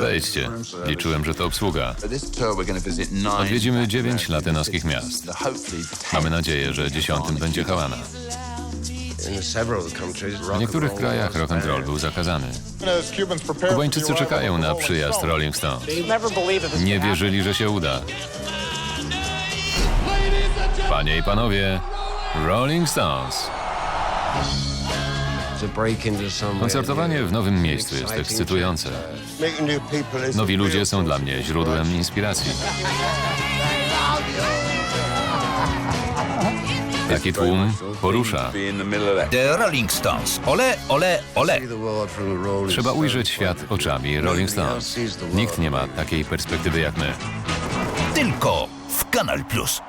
Wejdźcie. Liczyłem, że to obsługa. Odwiedzimy dziewięć latynoskich miast. Mamy nadzieję, że dziesiątym będzie Hałana. W niektórych krajach rock and roll był zakazany. Kubańczycy czekają na przyjazd Rolling Stones. Nie wierzyli, że się uda. Panie i panowie, Rolling Stones. Koncertowanie w nowym miejscu jest ekscytujące. Nowi ludzie są dla mnie źródłem inspiracji. Taki tłum porusza. The Rolling Stones. Ole, ole, ole. Trzeba ujrzeć świat oczami Rolling Stones. Nikt nie ma takiej perspektywy jak my. Tylko w Kanal Plus.